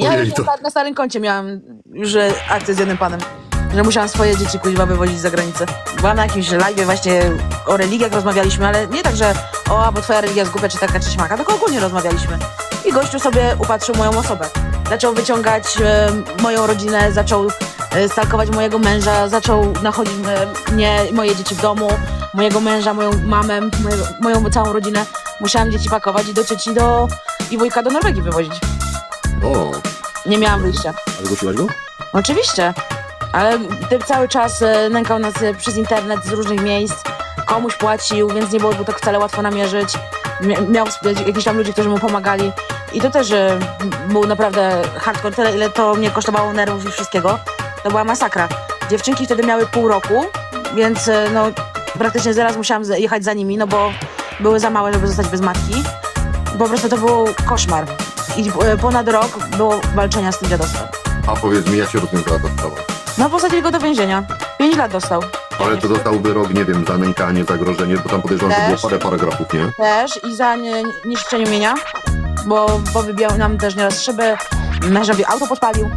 Ja Ojej, już to- na, na starym koncie miałam już e, akcję z jednym panem. Że musiałam swoje dzieci kuźwa wywozić za granicę. Byłam na jakimś live właśnie o religiach rozmawialiśmy, ale nie tak, że o, a bo twoja religia jest głupia, czy taka, czy śmaka, tylko ogólnie rozmawialiśmy. I gościu sobie upatrzył moją osobę. Zaczął wyciągać e, moją rodzinę, zaczął e, stalkować mojego męża, zaczął nachodzić e, mnie, moje dzieci w domu, mojego męża, moją mamę, mojego, moją całą rodzinę. Musiałam dzieci pakować i do cieci do, i wujka do Norwegii wywozić. O, Nie miałam wyjścia. a zgłosiłaś go? Oczywiście, ale ty cały czas e, nękał nas e, przez internet z różnych miejsc, komuś płacił, więc nie było go tak wcale łatwo namierzyć. Mia- Miał jakichś tam ludzi, którzy mu pomagali i to też e, był naprawdę hardcore, tyle ile to mnie kosztowało nerwów i wszystkiego. To była masakra. Dziewczynki wtedy miały pół roku, więc e, no praktycznie zaraz musiałam z- jechać za nimi, no bo były za małe, żeby zostać bez matki. Po prostu to był koszmar. I e, ponad rok było walczenia z tym dziadostwem. A powiedz mi, jak się rozwiązała ta sprawa? No posadzili go do więzienia. Pięć lat dostał. Ale to dostałby rok, nie wiem, za nękanie, zagrożenie, bo tam podejrzewam, że było Też. parę paragrafów, nie? Też i za nie- niszczenie mienia, bo, bo wybijał nam też nieraz szyby, mężowi auto podpalił.